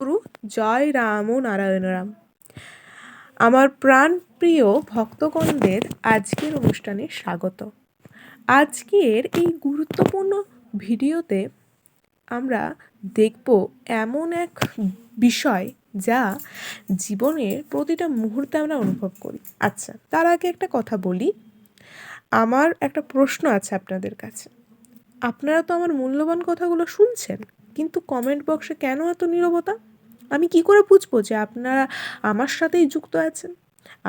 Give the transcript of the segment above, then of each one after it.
গুরু জয় রাম ও নারায়ণ রাম। আমার প্রাণ প্রিয় ভক্তগণদের আজকের অনুষ্ঠানে স্বাগত। আজকের এই গুরুত্বপূর্ণ ভিডিওতে আমরা দেখব এমন এক বিষয় যা জীবনের প্রতিটা মুহূর্তে আমরা অনুভব করি। আচ্ছা তার আগে একটা কথা বলি। আমার একটা প্রশ্ন আছে আপনাদের কাছে। আপনারা তো আমার মূল্যবান কথাগুলো শুনছেন। কিন্তু কমেন্ট বক্সে কেন এত নীরবতা? আমি কি করে বুঝব যে আপনারা আমার সাথেই যুক্ত আছেন?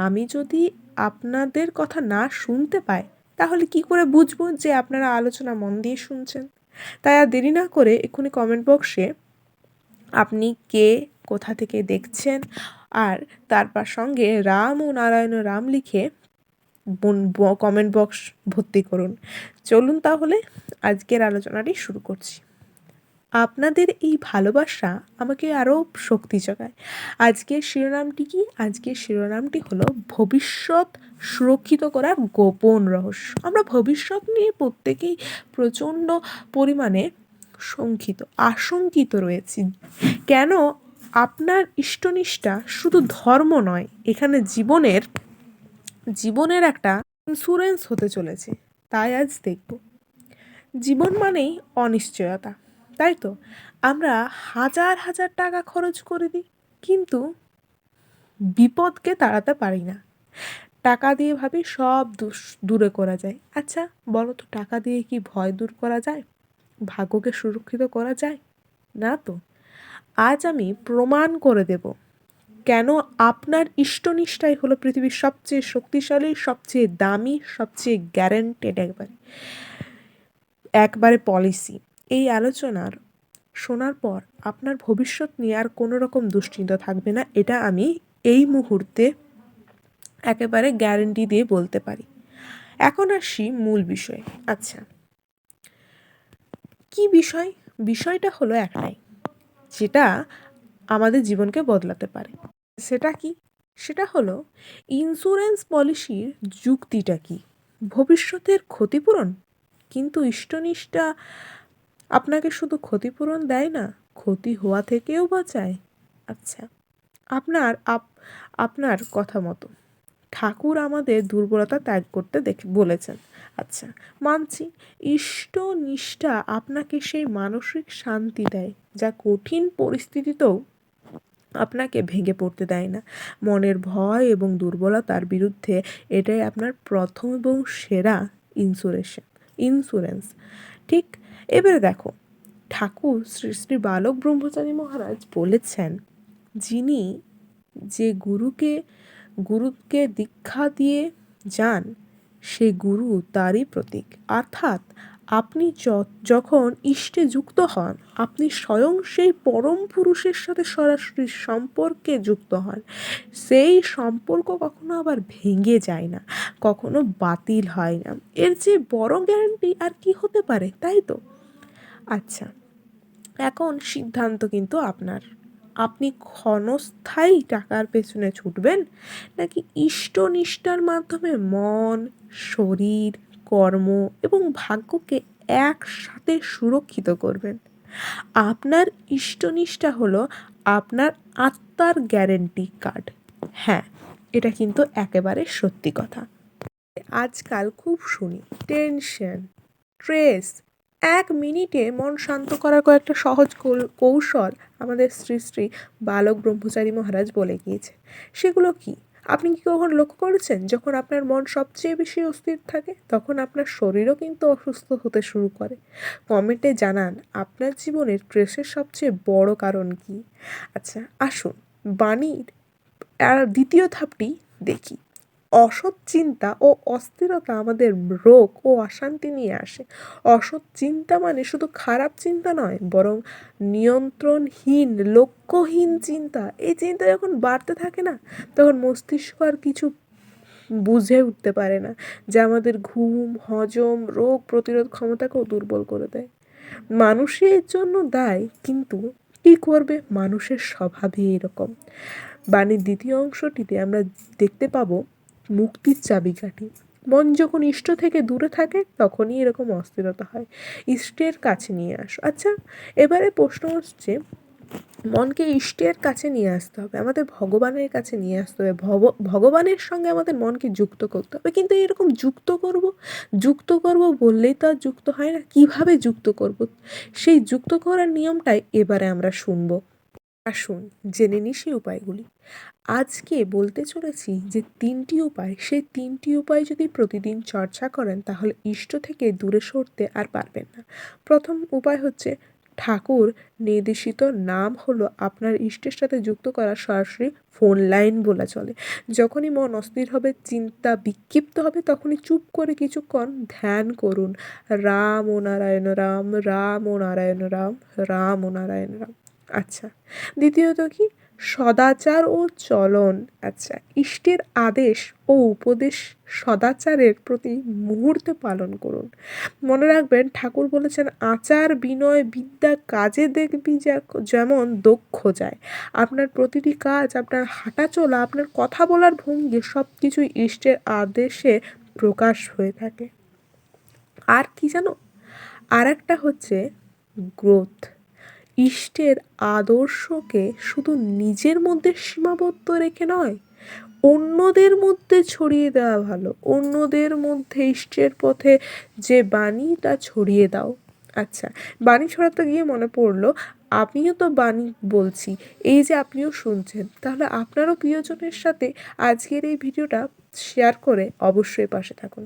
আমি যদি আপনাদের কথা না শুনতে পাই, তাহলে কি করে বুঝব যে আপনারা আলোচনা মন দিয়ে শুনছেন? তাই আর দেরি না করে এক্ষুনি কমেন্ট বক্সে আপনি কে, কোথা থেকে দেখছেন? আর তারপর সঙ্গে রাম ও নারায়ণ রাম লিখে কমেন্ট বক্স ভর্তি করুন। চলুন তাহলে আজকের আলোচনাটি শুরু করছি। আপনাদের এই ভালোবাসা আমাকে আরও শক্তি জোগায় আজকের শিরোনামটি কি? আজকের শিরোনামটি হলো ভবিষ্যৎ সুরক্ষিত করার গোপন রহস্য। আমরা ভবিষ্যৎ নিয়ে প্রত্যেকেই প্রচণ্ড পরিমাণে শঙ্কিত, আশঙ্কিত রয়েছি। কেন? আপনার ইষ্টনিষ্ঠা শুধু ধর্ম নয়, এখানে জীবনের জীবনের একটা ইন্স্যুরেন্স হতে চলেছে। তাই আজ দেখব। জীবন মানেই অনিশ্চয়তা। তাই তো? আমরা হাজার হাজার টাকা খরচ করে দিই, কিন্তু বিপদকে তাড়াতে পারি না। টাকা দিয়ে ভাবি সব দূরে করা যায়। আচ্ছা বলো তো, টাকা দিয়ে কি ভয় দূর করা যায়? ভাগ্যকে সুরক্ষিত করা যায়? না তো। আজ আমি প্রমাণ করে দেব। কেন আপনার ইষ্টনিষ্ঠাই হলো পৃথিবীর সবচেয়ে শক্তিশালী, সবচেয়ে দামি, সবচেয়ে গ্যারেন্টেড একবারে। একবারে পলিসি এই আলোচনার শোনার পর আপনার ভবিষ্যৎ নিয়ে আর কোনো রকম দুশ্চিন্তা থাকবে না, এটা আমি এই মুহূর্তে একেবারে গ্যারেন্টি দিয়ে বলতে পারি। এখন আসি মূল বিষয়। আচ্ছা কি বিষয়? বিষয়টা হলো একটাই, যেটা আমাদের জীবনকে বদলাতে পারে। সেটা কি? সেটা হলো ইন্স্যুরেন্স পলিসির যুক্তিটা কি? ভবিষ্যতের ক্ষতিপূরণ? কিন্তু ইষ্টনিষ্ঠা আপনাকে শুধু ক্ষতিপূরণ দেয় না, ক্ষতি হওয়া থেকেও বাঁচায়। আচ্ছা আপনার আপ, আপনার কথা মতো। ঠাকুর আমাদের দুর্বলতা ত্যাগ করতে দেখে, বলেছেন। আচ্ছা মানছি, ইষ্ট নিষ্ঠা আপনাকে সেই মানসিক শান্তি দেয়, যা কঠিন পরিস্থিতিতেও আপনাকে ভেঙে পড়তে দেয় না। মনের ভয় এবং দুর্বলতার বিরুদ্ধে এটাই আপনার প্রথম এবং সেরা ইন্স্যুরেশন ইন্স্যুরেন্স ঠিক এবারে দেখো, ঠাকুর শ্রী শ্রী বালক ব্রহ্মচারী মহারাজ বলেছেন, যিনি যে গুরুকে গুরুকে দীক্ষা দিয়ে যান, সে গুরু তারই প্রতীক। অর্থাৎ আপনি যখন ইষ্টে যুক্ত হন, আপনি স্বয়ং সেই পরম পুরুষের সাথে সরাসরি সম্পর্কে যুক্ত হন। সেই সম্পর্ক কখনো আবার ভেঙে যায় না, কখনো বাতিল হয় না। এর যে বড় গ্যারান্টি আর কি হতে পারে, তাই তো? আচ্ছা। এখন সিদ্ধান্ত কিন্তু আপনার। আপনি ক্ষণস্থায়ী টাকার পেছনে ছুটবেন নাকি ইষ্টনিষ্ঠার মাধ্যমে মন, শরীর, কর্ম এবং ভাগ্যকে একসাথে সুরক্ষিত করবেন? আপনার ইষ্টনিষ্ঠা হলো আপনার আত্মার গ্যারেন্টি কার্ড হ্যাঁ এটা কিন্তু একেবারে সত্যি কথা। আজকাল খুব শুনি টেনশন স্ট্রেস এক মিনিটে মন শান্ত করার কয়েকটা সহজ কৌশল আমাদের শ্রী শ্রী বালক ব্রহ্মচারী মহারাজ বলে গিয়েছে। সেগুলো কি? আপনি কি কখন লক্ষ্য করেছেন, যখন আপনার মন সবচেয়ে বেশি অস্থির থাকে, তখন আপনার শরীরও কিন্তু অসুস্থ হতে শুরু করে? কমেন্টে জানান, আপনার জীবনের ট্রেসের সবচেয়ে বড় কারণ কি? আচ্ছা আসুন বাণীর আর দ্বিতীয় ধাপটি দেখি। অসৎ চিন্তা ও অস্থিরতা আমাদের রোগ ও অশান্তি নিয়ে আসে। অসৎ চিন্তা মানে শুধু খারাপ চিন্তা নয়, বরং নিয়ন্ত্রণহীন, লক্ষ্যহীন চিন্তা। এই চিন্তা যখন বাড়তে থাকে না, তখন মস্তিষ্ক আর কিছু বুঝে উঠতে পারে না, যা আমাদের ঘুম, হজম, রোগ প্রতিরোধ ক্ষমতাকেও দুর্বল করে দেয়। মানুষের জন্য দায়, কিন্তু কী করবে? মানুষের স্বভাবই এরকম। বাণীর দ্বিতীয় অংশটিতে আমরা দেখতে পাবো মুক্তির চাবিকাঠি। মন যখন ইষ্ট থেকে দূরে থাকে, তখনই এরকম অস্থিরতা হয়। ইষ্টের কাছে নিয়ে আসো। আচ্ছা এবারে প্রশ্ন হচ্ছে, মনকে ইষ্টের কাছে নিয়ে আসতে হবে, আমাদের ভগবানের কাছে নিয়ে আসতে হবে। ভব, ভগবানের সঙ্গে আমাদের মনকে যুক্ত করতে হবে। কিন্তু এরকম যুক্ত করব? যুক্ত করব বললেই তো আর যুক্ত হয় না। কীভাবে যুক্ত করব? সেই যুক্ত করার নিয়মটাই এবারে আমরা শুনব। আসুন জেনে নিই সেই উপায়গুলি। আজকে বলতে চলেছি যে তিনটি উপায়, সেই তিনটি উপায় যদি প্রতিদিন চর্চা করেন তাহলে ইষ্ট থেকে দূরে সরতে আর পারবেন না। প্রথম উপায় হচ্ছে, ঠাকুর নির্দেশিত নাম হলো আপনার ইষ্টের সাথে যুক্ত করা সরাসরি ফোন লাইন বলা চলে। যখনই মন অস্থির হবে, চিন্তা বিক্ষিপ্ত হবে, তখনই চুপ করে কিছুক্ষণ ধ্যান করুন। রাম ও নারায়ণ রাম রাম ও নারায়ণ রাম রাম ও নারায়ণ রাম। আচ্ছা। দ্বিতীয়ত কি? সদাচার ও চলন। আচ্ছা ইষ্টের আদেশ ও উপদেশ সদাচারের প্রতি মুহূর্তে পালন করুন। মনে রাখবেন, ঠাকুর বলেছেন, আচার, বিনয়, বিদ্যা কাজে দেখবি যা- যেমন দক্ষ যায়। আপনার প্রতিটি কাজ, আপনার হাঁটা চলা, আপনার কথা বলার ভঙ্গি সব কিছুই ইষ্টের আদেশে প্রকাশ হয়ে থাকে। আর কি জানো আর একটা হচ্ছে গ্রোথ। ইষ্টের আদর্শকে শুধু নিজের মধ্যে সীমাবদ্ধ রেখে নয়, অন্যদের মধ্যে ছড়িয়ে দেওয়া ভালো। অন্যদের মধ্যে ইষ্টের পথে যে বাণী, তা ছড়িয়ে দাও। আচ্ছা বাণী ছড়াতে গিয়ে মনে পড়ল, আমিও তো বাণী বলছি। এই যে আপনিও শুনছেন, তাহলে আপনারও প্রিয়জনের সাথে আজকের এই ভিডিওটা শেয়ার করে অবশ্যই পাশে থাকুন।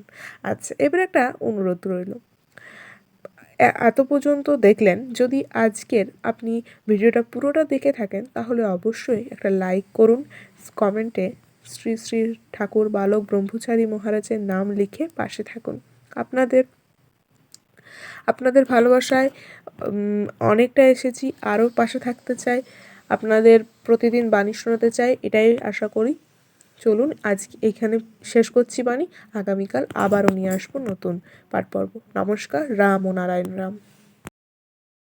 আচ্ছা এবার একটা অনুরোধ রইল। এত পর্যন্ত দেখলেন, যদি আজকের আপনি ভিডিওটা পুরোটা দেখে থাকেন, তাহলে অবশ্যই একটা লাইক করুন কমেন্টে শ্রী শ্রী ঠাকুর বালক ব্রহ্মচারী মহারাজের নাম লিখে পাশে থাকুন। আপনাদের আপনাদের ভালোবাসায় অনেকটা এসেছি, আরও পাশে থাকতে চাই, আপনাদের প্রতিদিন বাণী শোনাতে চাই, এটাই আশা করি। চলুন আজ এখানে শেষ করছি বাণী। আগামীকাল আবারও নিয়ে আসব নতুন পাঠ পর্ব নমস্কার, রাম ও নারায়ণ রাম।